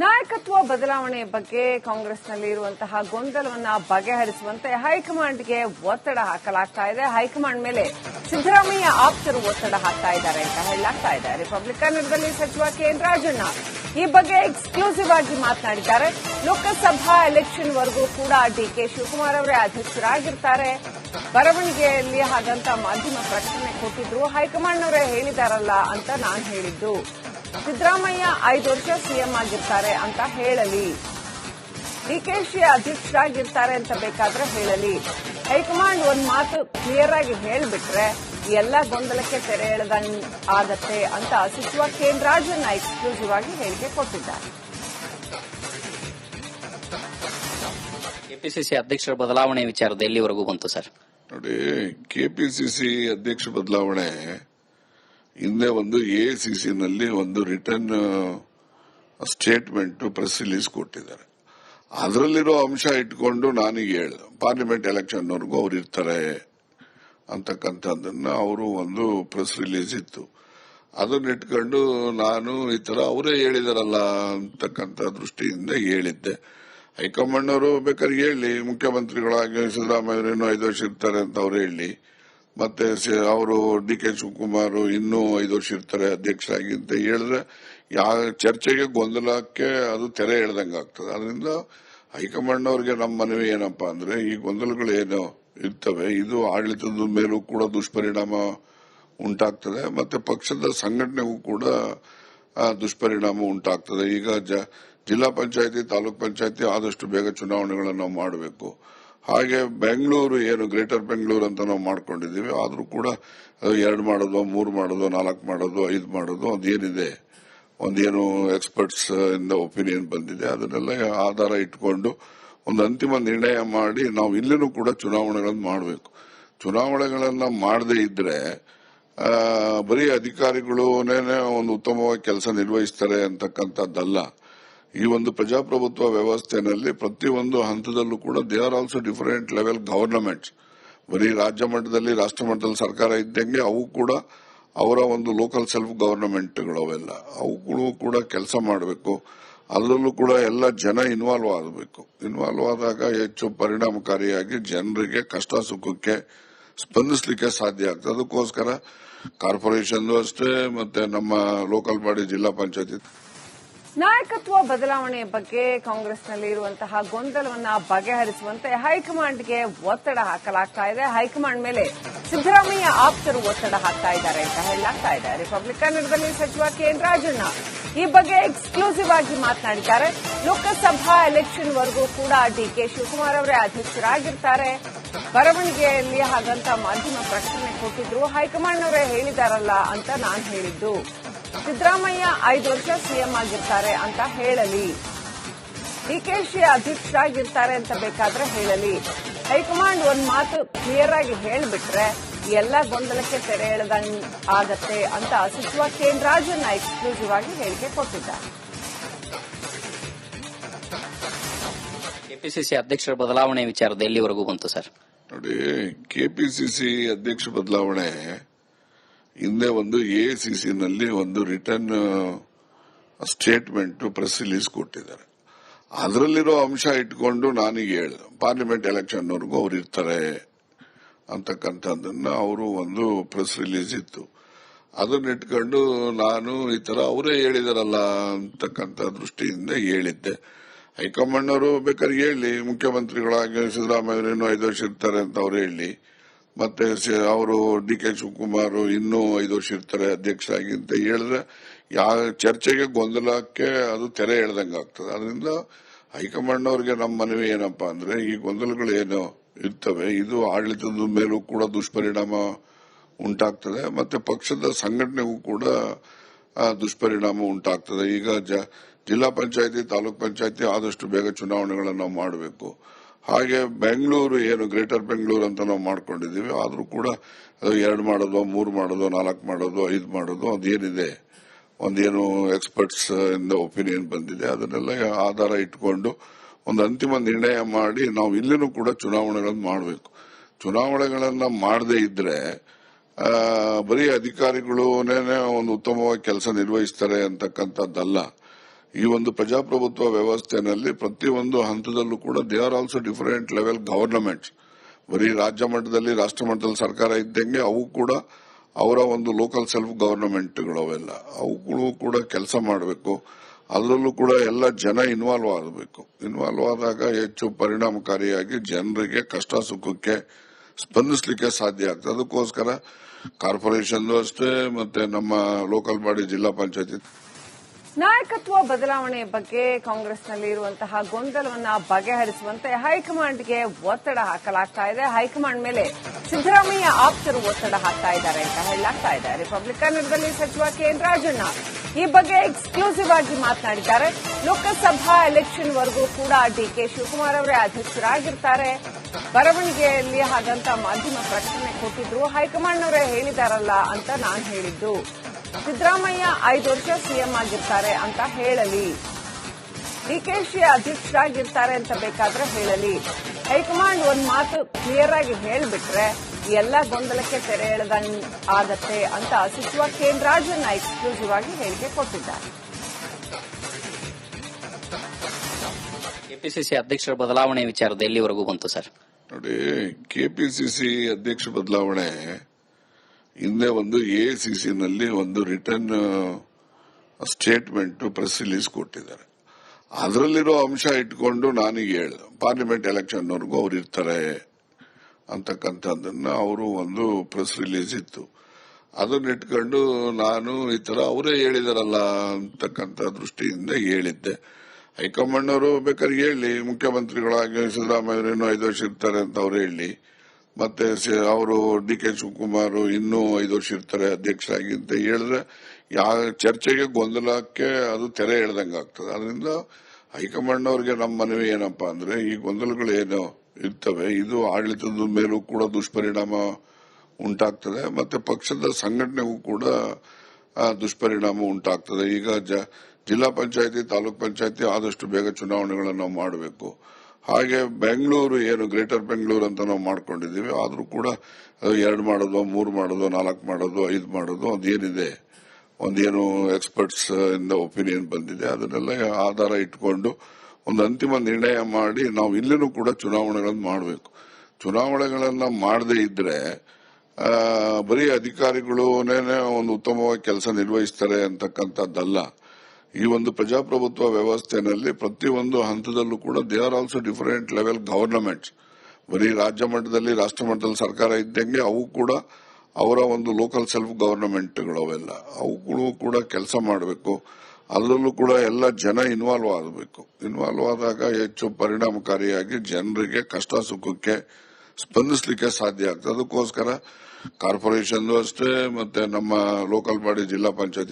ನಾಯಕತ್ವ ಬದಲಾವಣೆ ಬಗ್ಗೆ ಕಾಂಗ್ರೆಸ್ನಲ್ಲಿ ಇರುವಂತಹ ಗೊಂದಲವನ್ನ ಬಗೆಹರಿಸುವಂತೆ ಹೈಕಮಾಂಡ್ಗೆ ಒತ್ತಡ ಹಾಕಲಾಗ್ತಾ ಇದೆ. ಹೈಕಮಾಂಡ್ ಮೇಲೆ ಸಿದ್ದರಾಮಯ್ಯ ಆಪ್ತರು ಒತ್ತಡ ಹಾಕ್ತಾ ಇದ್ದಾರೆ ಅಂತ ಹೇಳಲಾಗ್ತಾ ಇದೆ. ರಿಪಬ್ಲಿಕನ್ ನಿರ್ದಲಿ ಸಚಿವ ಕೆ. ಎನ್ ರಾಜಣ್ಣ ಈ ಬಗ್ಗೆ ಎಕ್ಸ್ಕ್ಲೂಸಿವ್ ಆಗಿ ಮಾತನಾಡಿದ್ದಾರೆ. ಲೋಕಸಭಾ ಎಲೆಕ್ಷನ್ ವರೆಗೂ ಕೂಡ ಡಿಕೆ ಶಿವಕುಮಾರ್ ಅವರೇ ಅಧ್ಯಕ್ಷರಾಗಿರ್ತಾರೆ. ಬರವಣಿಗೆಯಲ್ಲಿ ಹಾಗಂತ ಮಾಧ್ಯಮ ಪ್ರಕಟಣೆ ಕೊಟ್ಟಿದ್ರು. ಹೈಕಮಾಂಡ್ನವರೇ ಹೇಳಿದಾರಲ್ಲ ಅಂತ ನಾನು ಹೇಳಿದ್ದು. ಸಿದ್ದರಾಮಯ್ಯ ಐದು ವರ್ಷ ಸಿಎಂ ಆಗಿರ್ತಾರೆ ಅಂತ ಹೇಳಲಿ. ಡಿಕೆಶಿ ಅಧ್ಯಕ್ಷರಾಗಿರ್ತಾರೆ ಅಂತ ಬೇಕಾದ್ರೆ ಹೇಳಲಿ. ಹೈಕಮಾಂಡ್ ಒಂದ್ ಮಾತು ಕ್ಲಿಯರ್ ಆಗಿ ಹೇಳಿಬಿಟ್ರೆ ಎಲ್ಲ ಗೊಂದಲಕ್ಕೆ ತೆರೆ ಎಳೆದಂಗ್ ಆಗತ್ತೆ ಅಂತ ಸಚಿವ ಕೇಂದ್ರಾಜನ್ ಎಕ್ಸ್ಕ್ಲೂಸಿವ್ ಆಗಿ ಹೇಳಿಕೆ ಕೊಟ್ಟಿದ್ದಾರೆ. ಕೆಪಿಸಿಸಿ ಅಧ್ಯಕ್ಷರ ಬದಲಾವಣೆ ವಿಚಾರದಲ್ಲಿ ಎಲ್ಲಿವರೆಗೂ ಬಂತು ಸರ್? ನೋಡಿ ಕೆಪಿಸಿಸಿ ಅಧ್ಯಕ್ಷ ಬದಲಾವಣೆ ಹಿಂದೆ ಒಂದು ಎಸಿಸಿ ನಲ್ಲಿ ಒಂದು ರಿಟರ್ನ್ ಸ್ಟೇಟ್ಮೆಂಟ್ ಪ್ರೆಸ್ ರಿಲೀಸ್ ಕೊಟ್ಟಿದ್ದಾರೆ. ಅದರಲ್ಲಿರೋ ಅಂಶ ಇಟ್ಕೊಂಡು ನಾನೀಗ ಹೇಳ್ದೆ ಪಾರ್ಲಿಮೆಂಟ್ ಎಲೆಕ್ಷನ್ ವರೆಗೂ ಅವ್ರು ಇರ್ತಾರೆ ಅಂತಕ್ಕಂಥದ್ದನ್ನ ಅವರು ಒಂದು ಪ್ರೆಸ್ ರಿಲೀಸ್ ಇತ್ತು. ಅದನ್ನ ಇಟ್ಕೊಂಡು ನಾನು ಈ ಥರ ಅವರೇ ಹೇಳಿದಾರಲ್ಲ ಅಂತಕ್ಕಂಥ ದೃಷ್ಟಿಯಿಂದ ಹೇಳಿದ್ದೆ. ಹೈಕಮಾಂಡ್ ಅವರು ಬೇಕಾದ್ರೆ ಹೇಳಿ, ಮುಖ್ಯಮಂತ್ರಿಗಳಾಗಿ ಸಿದ್ದರಾಮಯ್ಯ ಐದು ವರ್ಷ ಇರ್ತಾರೆ ಅಂತ ಅವ್ರು ಹೇಳಿ. ಮತ್ತೆ ಅವರು ಡಿ ಕೆ ಶಿವಕುಮಾರ್ ಇನ್ನೂ ಐದು ವರ್ಷ ಇರ್ತಾರೆ ಅಧ್ಯಕ್ಷರಾಗಿ ಅಂತ ಹೇಳಿದ್ರೆ ಯಾವ ಚರ್ಚೆಗೆ ಗೊಂದಲಕ್ಕೆ ಅದು ತೆರೆ ಎಳ್ದಂಗೆ ಆಗ್ತದೆ. ಅದರಿಂದ ಹೈಕಮಾಂಡ್ ಅವ್ರಿಗೆ ನಮ್ಮ ಮನವಿ ಏನಪ್ಪಾ ಅಂದ್ರೆ, ಈ ಗೊಂದಲಗಳು ಏನು ಇರ್ತವೆ, ಇದು ಆಡಳಿತದ ಮೇಲೂ ಕೂಡ ದುಷ್ಪರಿಣಾಮ ಉಂಟಾಗ್ತದೆ, ಮತ್ತೆ ಪಕ್ಷದ ಸಂಘಟನೆಗೂ ಕೂಡ ದುಷ್ಪರಿಣಾಮ ಉಂಟಾಗ್ತದೆ. ಈಗ ಜಿಲ್ಲಾ ಪಂಚಾಯತಿ, ತಾಲೂಕ್ ಪಂಚಾಯತಿ ಆದಷ್ಟು ಬೇಗ ಚುನಾವಣೆಗಳನ್ನು ನಾವು ಮಾಡಬೇಕು. ಹಾಗೆ ಬೆಂಗಳೂರು ಏನು ಗ್ರೇಟರ್ ಬೆಂಗಳೂರು ಅಂತ ನಾವು ಮಾಡ್ಕೊಂಡಿದ್ದೀವಿ. ಆದರೂ ಕೂಡ ಎರಡು ಮಾಡೋದು, ಮೂರು ಮಾಡೋದು, ನಾಲ್ಕು ಮಾಡೋದು, ಐದು ಮಾಡೋದು ಅದೇನಿದೆ ಒಂದೇನು ಎಕ್ಸ್ಪರ್ಟ್ಸ್ ಇಂದ ಒಪಿನಿಯನ್ ಬಂದಿದೆ. ಅದನ್ನೆಲ್ಲ ಆಧಾರ ಇಟ್ಕೊಂಡು ಒಂದು ಅಂತಿಮ ನಿರ್ಣಯ ಮಾಡಿ ನಾವು ಇಲ್ಲಿನೂ ಕೂಡ ಚುನಾವಣೆಗಳನ್ನು ಮಾಡಬೇಕು. ಚುನಾವಣೆಗಳನ್ನ ಮಾಡದೇ ಇದ್ರೆ ಬರೀ ಅಧಿಕಾರಿಗಳೇನೆ ಒಂದು ಉತ್ತಮವಾಗಿ ಕೆಲಸ ನಿರ್ವಹಿಸ್ತಾರೆ ಅಂತಕ್ಕಂಥದ್ದಲ್ಲ. ಈ ಒಂದು ಪ್ರಜಾಪ್ರಭುತ್ವ ವ್ಯವಸ್ಥೆಯಲ್ಲಿ ಪ್ರತಿಯೊಂದು ಹಂತದಲ್ಲೂ ಕೂಡ they are also different level governments ಬರೀ ರಾಜ್ಯ ಮಟ್ಟದಲ್ಲಿ, ರಾಷ್ಟ್ರ ಮಟ್ಟದಲ್ಲಿ ಸರ್ಕಾರ ಇದ್ದಂಗೆ ಅವು ಕೂಡ ಅವರ ಒಂದು ಲೋಕಲ್ ಸೆಲ್ಫ್ ಗವರ್ನಮೆಂಟ್ಗಳು ಅವೆಲ್ಲ ಅವುಗಳು ಕೂಡ ಕೆಲಸ ಮಾಡಬೇಕು. ಅದರಲ್ಲೂ ಕೂಡ ಎಲ್ಲ ಜನ ಇನ್ವಾಲ್ವ್ ಆಗಬೇಕು. ಇನ್ವಾಲ್ವ್ ಆದಾಗ ಹೆಚ್ಚು ಪರಿಣಾಮಕಾರಿಯಾಗಿ ಜನರಿಗೆ ಕಷ್ಟ ಸುಖಕ್ಕೆ ಸ್ಪಂದಿಸಲಿಕ್ಕೆ ಸಾಧ್ಯ ಆಗ್ತದೆ. ಅದಕ್ಕೋಸ್ಕರ ಕಾರ್ಪೊರೇಷನ್ ಅಷ್ಟೇ, ಮತ್ತೆ ನಮ್ಮ ಲೋಕಲ್ ಬಾಡಿ ಜಿಲ್ಲಾ ಪಂಚಾಯತಿ ನಾಯಕತ್ವ ಬದಲಾವಣೆಯ ಬಗ್ಗೆ ಕಾಂಗ್ರೆಸ್ನಲ್ಲಿ ಇರುವಂತಹ ಗೊಂದಲವನ್ನ ಬಗೆಹರಿಸುವಂತೆ ಹೈಕಮಾಂಡ್ಗೆ ಒತ್ತಡ ಹಾಕಲಾಗ್ತಾ ಇದೆ. ಹೈಕಮಾಂಡ್ ಮೇಲೆ ಸಿದ್ದರಾಮಯ್ಯ ಆಪ್ತರು ಒತ್ತಡ ಹಾಕ್ತಾ ಇದ್ದಾರೆ ಅಂತ ಹೇಳಲಾಗ್ತಾ ಇದೆ. ರಿಪಬ್ಲಿಕನ್ ಕನ್ನಡದಲ್ಲಿ ಸಚಿವ ಕೆಎನ್ ರಾಜಣ್ಣ ಈ ಬಗ್ಗೆ ಎಕ್ಸ್ಕ್ಲೂಸಿವ್ ಆಗಿ ಮಾತನಾಡಿದ್ದಾರೆ. ಲೋಕಸಭಾ ಎಲೆಕ್ಷನ್ ವರೆಗೂ ಕೂಡ ಡಿಕೆ ಶಿವಕುಮಾರ್ ಅವರೇ ಅಧ್ಯಕ್ಷರಾಗಿರ್ತಾರೆ. ಬರವಣಿಗೆಯಲ್ಲಿ ಹಾಗಂತ ಮಾಧ್ಯಮ ಪ್ರಕಟಣೆ ಕೊಟ್ಟಿದ್ರು. ಹೈಕಮಾಂಡ್ ಅವರೇ ಹೇಳಿದಾರಲ್ಲ ಅಂತ ನಾನು ಹೇಳಿದ್ದು. ಸಿದ್ದರಾಮಯ್ಯ ಐದು ವರ್ಷ ಸಿಎಂ ಆಗಿರ್ತಾರೆ ಅಂತ ಹೇಳಲಿ. ಡಿಕೆಶಿ ಅಧ್ಯಕ್ಷರಾಗಿರ್ತಾರೆ ಅಂತ ಬೇಕಾದ್ರೆ ಹೇಳಲಿ. ಹೈಕಮಾಂಡ್ ಒಂದ್ ಮಾತು ಕ್ಲಿಯರ್ ಆಗಿ ಹೇಳಿಬಿಟ್ರೆ ಎಲ್ಲ ಗೊಂದಲಕ್ಕೆ ತೆರೆ ಎಳೆದಂಗ್ ಆಗತ್ತೆ ಅಂತ ಸಚಿವ ಕೆ. ಎನ್. ರಾಜಣ್ಣ ಎಕ್ಸ್ಕ್ಲೂಸಿವ್ ಆಗಿ ಹೇಳಿಕೆ ಕೊಟ್ಟಿದ್ದಾರೆ. ಕೆಪಿಸಿಸಿ ಅಧ್ಯಕ್ಷರ ಬದಲಾವಣೆ ವಿಚಾರದ ಎಲ್ಲಿವರೆಗೂ ಬಂತು ಸರ್? ನೋಡಿ ಕೆಪಿಸಿಸಿ ಅಧ್ಯಕ್ಷ ಬದಲಾವಣೆ ಹಿಂದೆ ಒಂದು ಎಸಿಸಿ ನಲ್ಲಿ ಒಂದು ರಿಟರ್ನ್ ಸ್ಟೇಟ್ಮೆಂಟ್ ಪ್ರೆಸ್ ರಿಲೀಸ್ ಕೊಟ್ಟಿದ್ದಾರೆ. ಅದರಲ್ಲಿರೋ ಅಂಶ ಇಟ್ಕೊಂಡು ನಾನೀಗ ಹೇಳಿದೆ ಪಾರ್ಲಿಮೆಂಟ್ ಎಲೆಕ್ಷನ್ ವರ್ಗು ಅವ್ರು ಇರ್ತಾರೆ ಅಂತಕ್ಕಂಥದ್ದನ್ನ ಅವರು ಒಂದು ಪ್ರೆಸ್ ರಿಲೀಸ್ ಇತ್ತು. ಅದನ್ನ ಇಟ್ಕೊಂಡು ನಾನು ಈ ತರ ಅವರೇ ಹೇಳಿದಾರಲ್ಲ ಅಂತಕ್ಕಂಥ ದೃಷ್ಟಿಯಿಂದ ಹೇಳಿದ್ದೆ. ಹೈಕಮಾಂಡ್ ಅವರು ಬೇಕಾದ್ರೆ ಹೇಳಿ, ಮುಖ್ಯಮಂತ್ರಿಗಳಾಗಿ ಸಿದ್ದರಾಮಯ್ಯ ಐದು ವರ್ಷ ಇರ್ತಾರೆ ಅಂತ ಅವ್ರು ಹೇಳಿ. ಮತ್ತೆ ಅವರು ಡಿ ಕೆ ಶಿವಕುಮಾರ್ ಇನ್ನೂ ಐದು ವರ್ಷ ಇರ್ತಾರೆ ಅಧ್ಯಕ್ಷರಾಗಿ ಅಂತ ಹೇಳಿದ್ರೆ ಯಾವ ಚರ್ಚೆಗೆ ಗೊಂದಲಕ್ಕೆ ಅದು ತೆರೆ ಎಳ್ದಂಗೆ ಆಗ್ತದೆ. ಅದರಿಂದ ಹೈಕಮಾಂಡ್ ಅವ್ರಿಗೆ ನಮ್ಮ ಮನವಿ ಏನಪ್ಪಾ ಅಂದ್ರೆ, ಈ ಗೊಂದಲಗಳು ಏನು ಇರ್ತವೆ, ಇದು ಆಡಳಿತದ ಮೇಲೂ ಕೂಡ ದುಷ್ಪರಿಣಾಮ ಉಂಟಾಗ್ತದೆ, ಮತ್ತೆ ಪಕ್ಷದ ಸಂಘಟನೆಗೂ ಕೂಡ ದುಷ್ಪರಿಣಾಮ ಉಂಟಾಗ್ತದೆ. ಈಗ ಜಿಲ್ಲಾ ಪಂಚಾಯತಿ, ತಾಲೂಕ್ ಪಂಚಾಯತಿ ಆದಷ್ಟು ಬೇಗ ಚುನಾವಣೆಗಳನ್ನು ನಾವು ಮಾಡಬೇಕು. ಹಾಗೆ ಬೆಂಗಳೂರು ಏನು ಗ್ರೇಟರ್ ಬೆಂಗಳೂರು ಅಂತ ನಾವು ಮಾಡ್ಕೊಂಡಿದ್ದೀವಿ. ಆದರೂ ಕೂಡ ಅದು ಎರಡು ಮಾಡೋದು, ಮೂರು ಮಾಡೋದು, ನಾಲ್ಕು ಮಾಡೋದು, ಐದು ಮಾಡೋದು ಅದೇನಿದೆ ಒಂದೇನು ಎಕ್ಸ್ಪರ್ಟ್ಸ್ ಇಂದ ಒಪಿನಿಯನ್ ಬಂದಿದೆ. ಅದನ್ನೆಲ್ಲ ಆಧಾರ ಇಟ್ಕೊಂಡು ಒಂದು ಅಂತಿಮ ನಿರ್ಣಯ ಮಾಡಿ ನಾವು ಇಲ್ಲಿನೂ ಕೂಡ ಚುನಾವಣೆಗಳನ್ನು ಮಾಡಬೇಕು. ಚುನಾವಣೆಗಳನ್ನು ಮಾಡದೇ ಇದ್ದರೆ ಬರೀ ಅಧಿಕಾರಿಗಳು ಒಂದು ಉತ್ತಮವಾಗಿ ಕೆಲಸ ನಿರ್ವಹಿಸ್ತಾರೆ ಅಂತಕ್ಕಂಥದ್ದಲ್ಲ. ಈ ಒಂದು ಪ್ರಜಾಪ್ರಭುತ್ವ ವ್ಯವಸ್ಥೆನಲ್ಲಿ ಪ್ರತಿಯೊಂದು ಹಂತದಲ್ಲೂ ಕೂಡ they are also different level governments ಬರೀ ರಾಜ್ಯ ಮಟ್ಟದಲ್ಲಿ, ರಾಷ್ಟ್ರ ಮಟ್ಟದಲ್ಲಿ ಸರ್ಕಾರ ಇದ್ದಂಗೆ ಅವು ಕೂಡ ಅವರ ಒಂದು ಲೋಕಲ್ ಸೆಲ್ಫ್ ಗವರ್ನಮೆಂಟ್ಗಳು ಅವೆಲ್ಲ. ಅವುಗಳು ಕೂಡ ಕೆಲಸ ಮಾಡಬೇಕು. ಅದರಲ್ಲೂ ಕೂಡ ಎಲ್ಲ ಜನ ಇನ್ವಾಲ್ವ್ ಆಗಬೇಕು. ಇನ್ವಾಲ್ವ್ ಆದಾಗ ಹೆಚ್ಚು ಪರಿಣಾಮಕಾರಿಯಾಗಿ ಜನರಿಗೆ ಕಷ್ಟ ಸುಖಕ್ಕೆ ಸ್ಪಂದಿಸಲಿಕ್ಕೆ ಸಾಧ್ಯ ಆಗ್ತದೆ. ಅದಕ್ಕೋಸ್ಕರ ಕಾರ್ಪೊರೇಷನ್ ಅಷ್ಟೇ ಮತ್ತೆ ನಮ್ಮ ಲೋಕಲ್ ಬಾಡಿ ಜಿಲ್ಲಾ ಪಂಚಾಯತಿ ನಾಯಕತ್ವ ಬದಲಾವಣೆ ಬಗ್ಗೆ ಕಾಂಗ್ರೆಸ್ನಲ್ಲಿ ಇರುವಂತಹ ಗೊಂದಲವನ್ನ ಬಗೆಹರಿಸುವಂತೆ ಹೈಕಮಾಂಡ್ಗೆ ಒತ್ತಡ ಹಾಕಲಾಗ್ತಾ ಇದೆ. ಹೈಕಮಾಂಡ್ ಮೇಲೆ ಸಿದ್ದರಾಮಯ್ಯ ಆಪ್ತರು ಒತ್ತಡ ಹಾಕ್ತಾ ಇದ್ದಾರೆ ಅಂತ ಹೇಳಲಾಗ್ತಾ ಇದೆ. ರಿಪಬ್ಲಿಕನ್ ನಿರ್ದಲಿ ಸಚಿವ ಕೆ. ರಾಜಣ್ಣ ಈ ಬಗ್ಗೆ ಎಕ್ಸ್ಕ್ಲೂಸಿವ್ ಆಗಿ ಮಾತನಾಡಿದ್ದಾರೆ. ಲೋಕಸಭಾ ಎಲೆಕ್ಷನ್ ವರೆಗೂ ಕೂಡ ಡಿಕೆ ಶಿವಕುಮಾರ್ ಅವರೇ ಅಧ್ಯಕ್ಷರಾಗಿರ್ತಾರೆ. ಬರವಣಿಗೆಯಲ್ಲಿ ಹಾಗಂತ ಮಾಧ್ಯಮ ಪ್ರಕಟಣೆ ಕೊಟ್ಟಿದ್ರು. ಹೈಕಮಾಂಡ್ನವರೇ ಹೇಳಿದಾರಲ್ಲ ಅಂತ ನಾನು ಹೇಳಿದ್ದು. ಸಿದ್ದರಾಮಯ್ಯ ಐದು ವರ್ಷ ಸಿಎಂ ಆಗಿರ್ತಾರೆ ಅಂತ ಹೇಳಲಿ. ಡಿಕೆಶಿ ಅಧ್ಯಕ್ಷರಾಗಿರ್ತಾರೆ ಅಂತ ಬೇಕಾದ್ರೆ ಹೇಳಲಿ. ಹೈಕಮಾಂಡ್ ಒಂದ್ ಮಾತು ಕ್ಲಿಯರ್ ಆಗಿ ಹೇಳಿಬಿಟ್ರೆ ಎಲ್ಲ ಗೊಂದಲಕ್ಕೆ ತೆರೆ ಎಳೆದಂಗ್ ಆಗತ್ತೆ ಅಂತ ಸಚಿವ ಕೇಂದ್ರಾಜನ್ ಎಕ್ಸ್ಕ್ಲೂಸಿವ್ ಆಗಿ ಹೇಳಿಕೆ ಕೊಟ್ಟಿದ್ದಾರೆ. ಕೆಪಿಸಿಸಿ ಅಧ್ಯಕ್ಷರ ಬದಲಾವಣೆ ವಿಚಾರದ ಎಲ್ಲಿವರೆಗೂ ಬಂತು ಸರ್? ನೋಡಿ ಕೆಪಿಸಿಸಿ ಅಧ್ಯಕ್ಷ ಬದಲಾವಣೆ ಹಿಂದೆ ಒಂದು ಎಐಸಿಸಿ ನಲ್ಲಿ ಒಂದು ರಿಟರ್ನ್ ಸ್ಟೇಟ್ಮೆಂಟ್ ಪ್ರೆಸ್ ರಿಲೀಸ್ ಕೊಟ್ಟಿದ್ದಾರೆ. ಅದರಲ್ಲಿರೋ ಅಂಶ ಇಟ್ಕೊಂಡು ನಾನೀಗ ಹೇಳ್ದೆ ಪಾರ್ಲಿಮೆಂಟ್ ಎಲೆಕ್ಷನ್ ವರೆಗೂ ಅವ್ರು ಇರ್ತಾರೆ ಅಂತಕ್ಕಂಥದ್ದನ್ನ ಅವರು ಒಂದು ಪ್ರೆಸ್ ರಿಲೀಸ್ ಇತ್ತು. ಅದನ್ನ ಇಟ್ಕೊಂಡು ನಾನು ಈ ಥರ ಅವರೇ ಹೇಳಿದಾರಲ್ಲ ಅಂತಕ್ಕಂಥ ದೃಷ್ಟಿಯಿಂದ ಹೇಳಿದ್ದೆ. ಹೈಕಮಾಂಡ್ ಅವರು ಬೇಕಾದ್ರೆ ಹೇಳಿ, ಮುಖ್ಯಮಂತ್ರಿಗಳಾಗಿ ಸಿದ್ದರಾಮಯ್ಯ ಐದು ವರ್ಷ ಇರ್ತಾರೆ ಅಂತ ಅವ್ರು ಹೇಳಿ. ಮತ್ತೆ ಅವರು ಡಿ ಕೆ ಶಿವಕುಮಾರ್ ಇನ್ನೂ ಐದು ವರ್ಷ ಇರ್ತಾರೆ ಅಧ್ಯಕ್ಷರಾಗಿ ಅಂತ ಹೇಳಿದ್ರೆ ಯಾವ ಚರ್ಚೆಗೆ ಗೊಂದಲಕ್ಕೆ ಅದು ತೆರೆ ಎಳ್ದಂಗೆ ಆಗ್ತದೆ. ಅದರಿಂದ ಹೈಕಮಾಂಡ್ ಅವ್ರಿಗೆ ನಮ್ಮ ಮನವಿ ಏನಪ್ಪಾ ಅಂದ್ರೆ, ಈ ಗೊಂದಲಗಳು ಏನು ಇರ್ತವೆ, ಇದು ಆಡಳಿತದ ಮೇಲೂ ಕೂಡ ದುಷ್ಪರಿಣಾಮ ಉಂಟಾಗ್ತದೆ, ಮತ್ತೆ ಪಕ್ಷದ ಸಂಘಟನೆಗೂ ಕೂಡ ದುಷ್ಪರಿಣಾಮ ಉಂಟಾಗ್ತದೆ. ಈಗ ಜಿಲ್ಲಾ ಪಂಚಾಯತಿ, ತಾಲೂಕ್ ಪಂಚಾಯತಿ ಆದಷ್ಟು ಬೇಗ ಚುನಾವಣೆಗಳನ್ನು ನಾವು ಮಾಡಬೇಕು. ಹಾಗೆ ಬೆಂಗಳೂರು ಏನು ಗ್ರೇಟರ್ ಬೆಂಗಳೂರು ಅಂತ ನಾವು ಮಾಡ್ಕೊಂಡಿದ್ದೀವಿ. ಆದರೂ ಕೂಡ ಎರಡು ಮಾಡೋದು, ಮೂರು ಮಾಡೋದು, ನಾಲ್ಕು ಮಾಡೋದು, ಐದು ಮಾಡೋದು ಅದೇನಿದೆ ಒಂದೇನು ಎಕ್ಸ್ಪರ್ಟ್ಸ್ ಇಂದ ಒಪಿನಿಯನ್ ಬಂದಿದೆ. ಅದನ್ನೆಲ್ಲ ಆಧಾರ ಇಟ್ಕೊಂಡು ಒಂದು ಅಂತಿಮ ನಿರ್ಣಯ ಮಾಡಿ ನಾವು ಇಲ್ಲಿನೂ ಕೂಡ ಚುನಾವಣೆಗಳನ್ನು ಮಾಡಬೇಕು. ಚುನಾವಣೆಗಳನ್ನ ಮಾಡದೇ ಇದ್ರೆ ಬರೀ ಅಧಿಕಾರಿಗಳೇನೆ ಒಂದು ಉತ್ತಮವಾಗಿ ಕೆಲಸ ನಿರ್ವಹಿಸ್ತಾರೆ ಅಂತಕ್ಕಂಥದ್ದಲ್ಲ. ಈ ಒಂದು ಪ್ರಜಾಪ್ರಭುತ್ವ ವ್ಯವಸ್ಥೆಯಲ್ಲಿ ಪ್ರತಿಯೊಂದು ಹಂತದಲ್ಲೂ ಕೂಡ they are also different level governments ಬರೀ ರಾಜ್ಯ ಮಟ್ಟದಲ್ಲಿ, ರಾಷ್ಟ್ರ ಮಟ್ಟದಲ್ಲಿ ಸರ್ಕಾರ ಇದ್ದಂಗೆ ಅವು ಕೂಡ ಅವರ ಒಂದು ಲೋಕಲ್ ಸೆಲ್ಫ್ ಗವರ್ನಮೆಂಟ್ಗಳು ಅವೆಲ್ಲ ಅವುಗಳು ಕೂಡ ಕೆಲಸ ಮಾಡಬೇಕು. ಅದರಲ್ಲೂ ಕೂಡ ಎಲ್ಲ ಜನ ಇನ್ವಾಲ್ವ್ ಆಗಬೇಕು. ಇನ್ವಾಲ್ವ್ ಆದಾಗ ಹೆಚ್ಚು ಪರಿಣಾಮಕಾರಿಯಾಗಿ ಜನರಿಗೆ ಕಷ್ಟ ಸುಖಕ್ಕೆ ಸ್ಪಂದಿಸಲಿಕ್ಕೆ ಸಾಧ್ಯ ಆಗ್ತದೆ. ಅದಕ್ಕೋಸ್ಕರ ಕಾರ್ಪೊರೇಷನ್ ಅಷ್ಟೇ, ಮತ್ತೆ ನಮ್ಮ ಲೋಕಲ್ ಬಾಡಿ ಜಿಲ್ಲಾ ಪಂಚಾಯತಿ